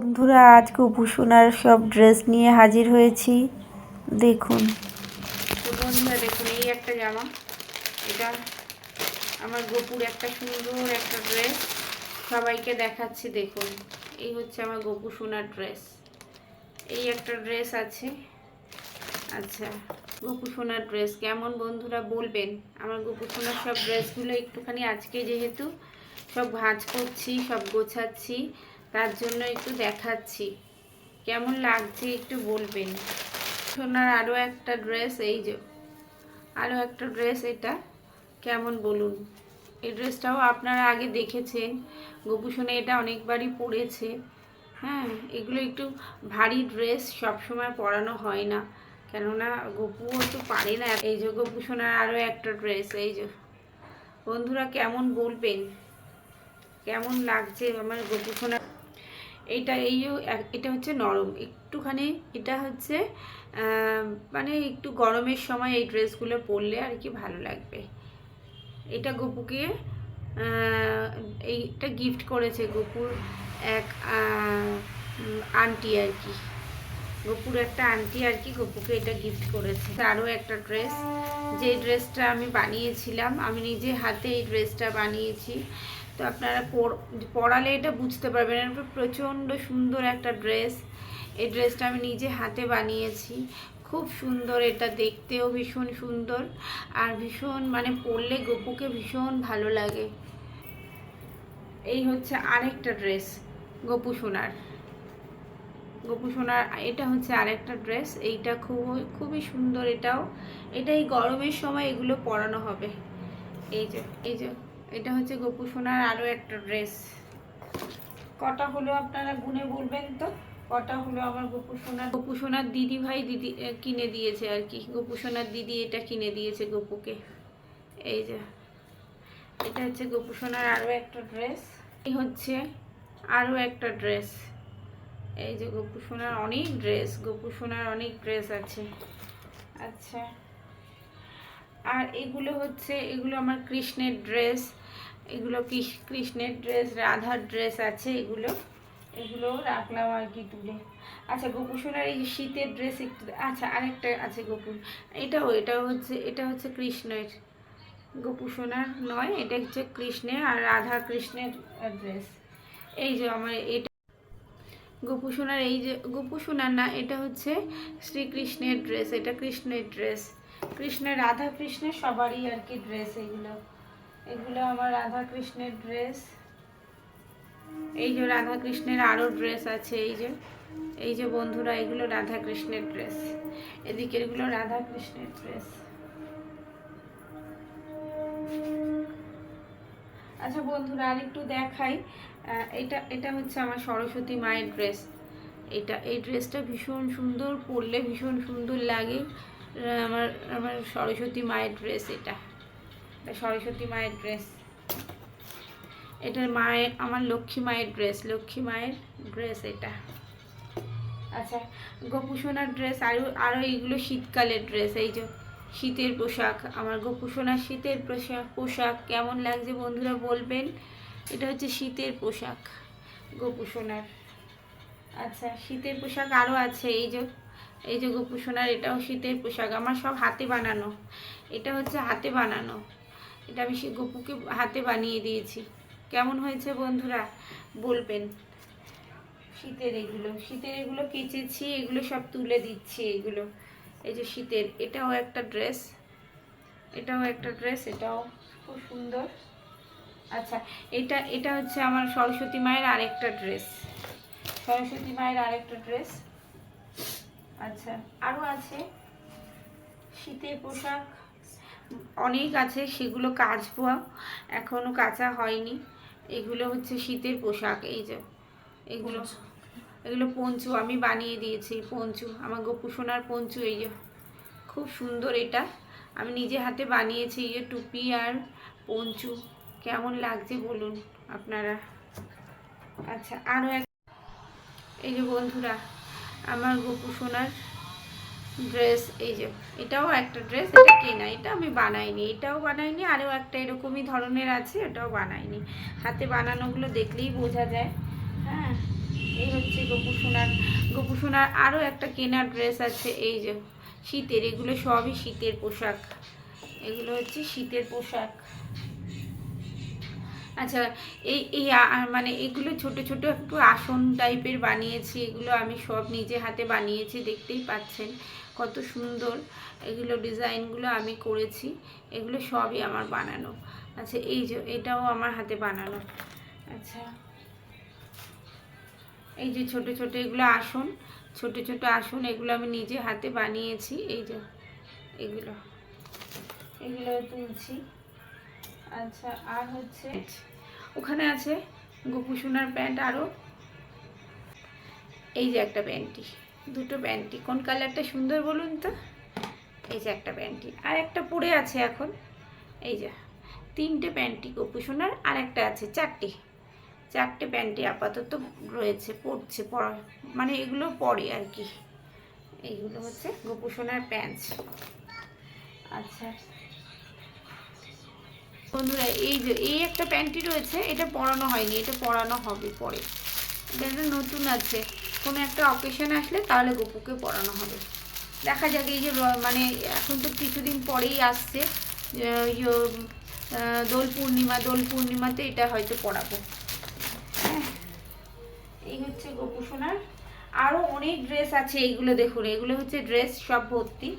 বন্ধুরা আজ গোপুসোনার সব ড্রেস নিয়ে হাজির হয়েছি। দেখুন। বন্ধুরা, দেখুন, এই একটা জামা। এটা আমার গোপুর একটা সুন্দর একটা ড্রেস সবাইকে দেখাচ্ছি, দেখুন। এই হচ্ছে আমার গোপু সোনার ড্রেস এই একটা ড্রেস আছে। আচ্ছা গোপু সোনার ড্রেস কেমন বন্ধুরা বলবেন? আমার গোপু সোনার সব ড্রেসগুলো একটুখানি আজকে যেহেতু সব ভাঁজ করছি, সব গোছাচ্ছি। তার জন্য একটু দেখাচ্ছি। কেমন লাগছে একটু বলবেন? সোনার আরও একটা ড্রেস, এই যে আরও একটা ড্রেস এটা, কেমন বলুন? এই ড্রেসটাও আপনারা আগে দেখেছেন, গোপু সোনা এটা অনেকবারই পরেছে। হ্যাঁ এগুলো একটু ভারী ড্রেস, সবসময় পরানো হয় না। কেননা গপুও তো পারে না। এই যে গপু সোনার আরও একটা ড্রেস, এই যে, বন্ধুরা কেমন বলবেন? কেমন লাগছে আমার গপু সোনা এইটা এই এটা হচ্ছে নরম। একটুখানি এটা হচ্ছে মানে একটু গরমের সময় এই ড্রেসগুলো পরলে আর কি ভালো লাগবে। এটা গপুকে এইটা গিফট করেছে গপুর এক আন্টি আর কি। গপুর একটা আন্টি আর কি গপুকে এটা গিফট করেছে। আরও একটা ড্রেস, যে ড্রেসটা আমি বানিয়েছিলাম, আমি নিজে হাতে এই ড্রেসটা বানিয়েছি। তো আপনারা পরালে এটা বুঝতে পারবেন। এটা প্রচণ্ড সুন্দর একটা ড্রেস। এই ড্রেসটা আমি নিজে হাতে বানিয়েছি। খুব সুন্দর, এটা দেখতেও ভীষণ সুন্দর। আর ভীষণ মানে পরলে গপুকে ভীষণ ভালো লাগে। এই হচ্ছে আরেকটা ড্রেস, গপু সোনার। গপু সোনার, এটা হচ্ছে আরেকটা ড্রেস। এইটা খুব খুবই সুন্দর এটাও। এটা এই গরমের সময় এগুলো পরানো হবে। এই যে এই যে। এটা হচ্ছে গপু সোনার আরও একটা ড্রেস। কটা হলো আপনারা গুনে বলবেন তো? কটা হলো আমার গপু সোনার? গপু সোনার দিদি ভাই দিদি কিনে দিয়েছে আর কি। গপু সোনার দিদি এটা কিনে দিয়েছে গপুকে। এই যে, এটা হচ্ছে গপু সোনার আরও একটা ড্রেস। এই হচ্ছে আরও একটা ড্রেস। এই যে গপু সোনার অনেক ড্রেস, গপু সোনার অনেক ড্রেস আছে। আচ্ছা। আর এগুলো হচ্ছে, এগুলো আমার কৃষ্ণের ড্রেস। এগুলো কৃষ্ণের ড্রেস রাধার ড্রেস আছে এগুলো। এগুলো রাখলাম আর কি তুলে। আচ্ছা গোপু সোনার এই শীতের ড্রেস একটু আচ্ছা আরেকটা আছে গোপু এটাও এটাও হচ্ছে, এটা হচ্ছে কৃষ্ণের। গোপু সোনার নয়, এটা হচ্ছে কৃষ্ণের আর রাধা কৃষ্ণের ড্রেস এই যে আমার এটা গোপু সোনার এই যে গোপু সোনার না, এটা হচ্ছে শ্রীকৃষ্ণের ড্রেস এটা কৃষ্ণের ড্রেস কৃষ্ণের, রাধা কৃষ্ণের সবারই আর কি ড্রেস এগুলো। এগুলো আমার রাধা কৃষ্ণের ড্রেস এই যে রাধা কৃষ্ণের আরও ড্রেস আছে, এই যে এই যে বন্ধুরা, এগুলো রাধা কৃষ্ণের ড্রেস এদিকে এগুলো রাধা কৃষ্ণের ড্রেস আচ্ছা বন্ধুরা আর একটু দেখাই এটা এটা হচ্ছে আমার সরস্বতী মায়ের ড্রেস এটা, এই ড্রেসটা ভীষণ সুন্দর পরলে ভীষণ সুন্দর লাগে। আমার আমার সরস্বতী মায়ের ড্রেস এটা। সরস্বতী মায়ের ড্রেস এটার মায়ের, আমার লক্ষ্মী মায়ের ড্রেস লক্ষ্মী মায়ের ড্রেস এটা। আচ্ছা গোপুসোনার ড্রেস আরও আরও এইগুলো শীতকালের ড্রেস এই যে শীতের পোশাক, আমার গোপুসোনার শীতের পোশাক পোশাক কেমন লাগছে বন্ধুরা বলবেন? এটা হচ্ছে শীতের পোশাক, গোপুসোনার। আচ্ছা শীতের পোশাক আরও আছে, এই যে এই যে গোপুসোনার, এটাও শীতের পোশাক, আমার সব হাতে বানানো। এটা হচ্ছে হাতে বানানো। এটা আমি সে গপুকে হাতে বানিয়ে দিয়েছি। কেমন হয়েছে বন্ধুরা? বলবেন। শীতের এগুলো শীতের এগুলো কেচেছি, এগুলো সব তুলে দিচ্ছি এগুলো। এই যে শীতের, এটাও একটা ড্রেস। এটাও একটা ড্রেস, এটাও খুব সুন্দর। আচ্ছা এটা এটা হচ্ছে আমার সরস্বতী মায়ের আরেকটা ড্রেস। সরস্বতী মায়ের আরেকটা ড্রেস। আচ্ছা আরও আছে। শীতের পোশাক। অনেক আছে সেগুলো কাচবো। এখনও কাচা হয়নি। এগুলো হচ্ছে শীতের পোশাক এই যে। এগুলো এগুলো পঞ্চু আমি বানিয়ে দিয়েছি পঞ্চু। আমার গপু সোনার পঞ্চু এই যে। খুব সুন্দর এটা। আমি নিজে হাতে বানিয়েছি এই যে টুপি আর পঞ্চু। কেমন লাগছে বলুন আপনারা? আচ্ছা আরও এক এই যে বন্ধুরা আমার গপু সোনার ড্রেস, এই যে, এটাও একটা ড্রেস, এটা কেনা, এটা আমি বানাইনি, এটাও বানাইনি, আরও একটা এরকমই ধরনের আছে, এটাও বানাইনি। হাতে বানানোগুলো দেখলেই বোঝা যায়। হ্যাঁ এই হচ্ছে গোপু সোনার সোনার আরও একটা কেনার ড্রেস আছে, এই যে, শীতের, এগুলো সবই শীতের পোশাক। এগুলো হচ্ছে শীতের পোশাক। আচ্ছা এই এই মানে এগুলো ছোট ছোট একটু আসন টাইপের বানিয়েছি, এগুলো আমি সব নিজে হাতে বানিয়েছি, দেখতেই পাচ্ছেন কত সুন্দর। এগুলো ডিজাইনগুলো আমি করেছি, এগুলো সবই আমার বানানো। আচ্ছা এই যে, এটাও আমার হাতে বানানো। আচ্ছা এই যে ছোট ছোট এগুলো আসন, ছোট ছোট আসন, এগুলো আমি নিজে হাতে বানিয়েছি, এই যে, এগুলো এগুলো তুলছি। আচ্ছা আর হচ্ছে ওখানে আছে গোপু সোনার প্যান্ট আরও এই যে একটা প্যান্টি দুটো প্যান্টি কোন কালারটা সুন্দর বলুন তো? এই যে একটা প্যান্টি আর একটা পরে আছে এখন। এই যে, তিনটে প্যান্টি গোপু সোনার, আর একটা আছে চারটে। চারটে প্যান্টি আপাতত রয়েছে পড়ছে পড়া মানে এগুলো পরে আর কি। এইগুলো হচ্ছে গোপু সোনার প্যান্ট। আচ্ছা। বন্ধুরা এই যে এই একটা প্যান্টি রয়েছে এটা পরানো হয়নি এটা পরানো হবে পরে। এটা নতুন আছে কোনো একটা অকেশন আসলে তাহলে গপুকে পরানো হবে। দেখা যাক এই যে মানে এখন তো কিছুদিন পরেই আসছে ইয়ে, দোল পূর্ণিমা দোল পূর্ণিমাতে এটা হয়তো পরাবো। হ্যাঁ এই হচ্ছে গোপু সোনার। আরও অনেক ড্রেস আছে এইগুলো দেখুন এগুলো হচ্ছে ড্রেস সব ভর্তি।